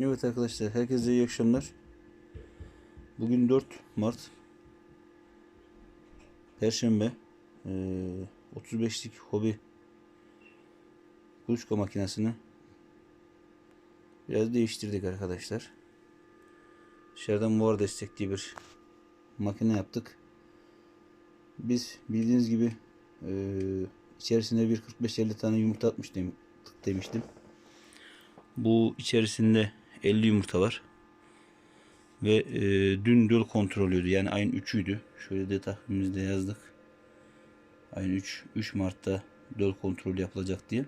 Evet arkadaşlar herkese iyi akşamlar. Bugün 4 Mart Perşembe Ee, 35'lik hobi kuluçka makinesini biraz değiştirdik arkadaşlar. Dışarıdan buhar destekli bir makine yaptık. Biz bildiğiniz gibi ee, içerisine bir 45-50 tane yumurta atmış dem- demiştim. Bu içerisinde 50 yumurta var. Ve e, dün döl kontrolüydü. Yani ayın 3'üydü. Şöyle de takvimimizde yazdık. Ayın 3, 3 Mart'ta döl kontrolü yapılacak diye.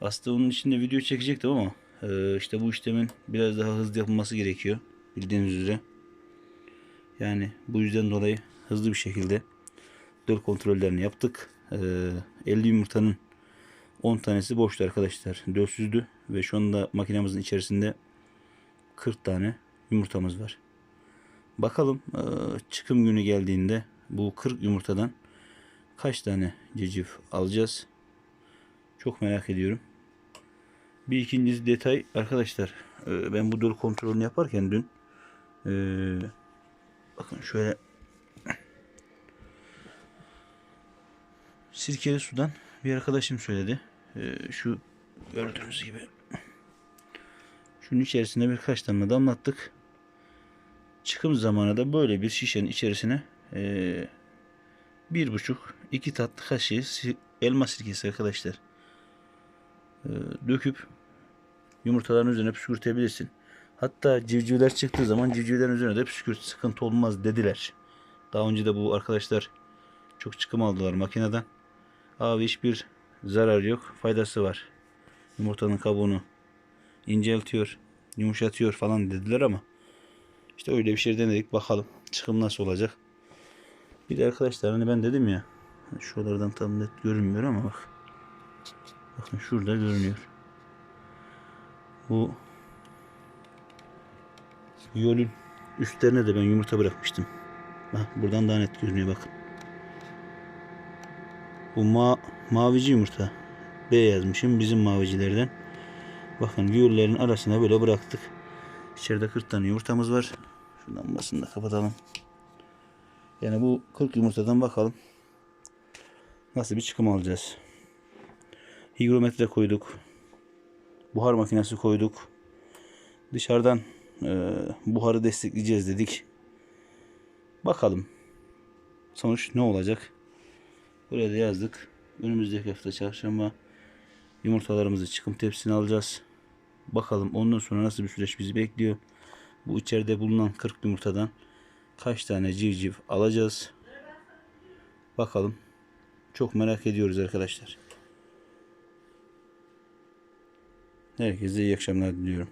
Aslında onun için de video çekecektim ama e, işte bu işlemin biraz daha hızlı yapılması gerekiyor. Bildiğiniz üzere. Yani bu yüzden dolayı hızlı bir şekilde döl kontrollerini yaptık. E, 50 yumurtanın 10 tanesi boştu arkadaşlar. Dölsüzdü ve şu anda makinemizin içerisinde 40 tane yumurtamız var. Bakalım eee, çıkım günü geldiğinde bu 40 yumurtadan kaç tane civciv alacağız? Çok merak ediyorum. Bir ikincisi detay arkadaşlar eee, ben bu döl kontrolünü yaparken dün eee, bakın şöyle sirkeli sudan bir arkadaşım söyledi. Şu gördüğünüz gibi şunun içerisine birkaç tane damlattık. Çıkım zamanı da böyle bir şişenin içerisine ee, bir buçuk iki tatlı kaşığı elma sirkesi arkadaşlar Ee, döküp yumurtaların üzerine püskürtebilirsin. Hatta civcivler çıktığı zaman civcivlerin üzerine de püskürt sıkıntı olmaz dediler. Daha önce de bu arkadaşlar çok çıkım aldılar makineden. Abi hiçbir zarar yok. Faydası var. Yumurtanın kabuğunu inceltiyor, yumuşatıyor falan dediler ama işte öyle bir şey denedik. Bakalım çıkım nasıl olacak. Bir de arkadaşlar hani ben dedim ya şuralardan tam net görünmüyor ama bak. Bakın şurada görünüyor. Bu yolun üstlerine de ben yumurta bırakmıştım. Bak buradan daha net görünüyor bakın. Bu ma mavici yumurta. B yazmışım bizim mavicilerden. Bakın viyollerin arasına böyle bıraktık. İçeride 40 tane yumurtamız var. Şuradan basını da kapatalım. Yani bu 40 yumurtadan bakalım. Nasıl bir çıkım alacağız. Higrometre koyduk. Buhar makinesi koyduk. Dışarıdan e, buharı destekleyeceğiz dedik. Bakalım. Sonuç ne olacak? Buraya da yazdık. Önümüzdeki hafta çarşamba yumurtalarımızı çıkım tepsisine alacağız. Bakalım ondan sonra nasıl bir süreç bizi bekliyor. Bu içeride bulunan 40 yumurtadan kaç tane civciv alacağız. Bakalım. Çok merak ediyoruz arkadaşlar. Herkese iyi akşamlar diliyorum.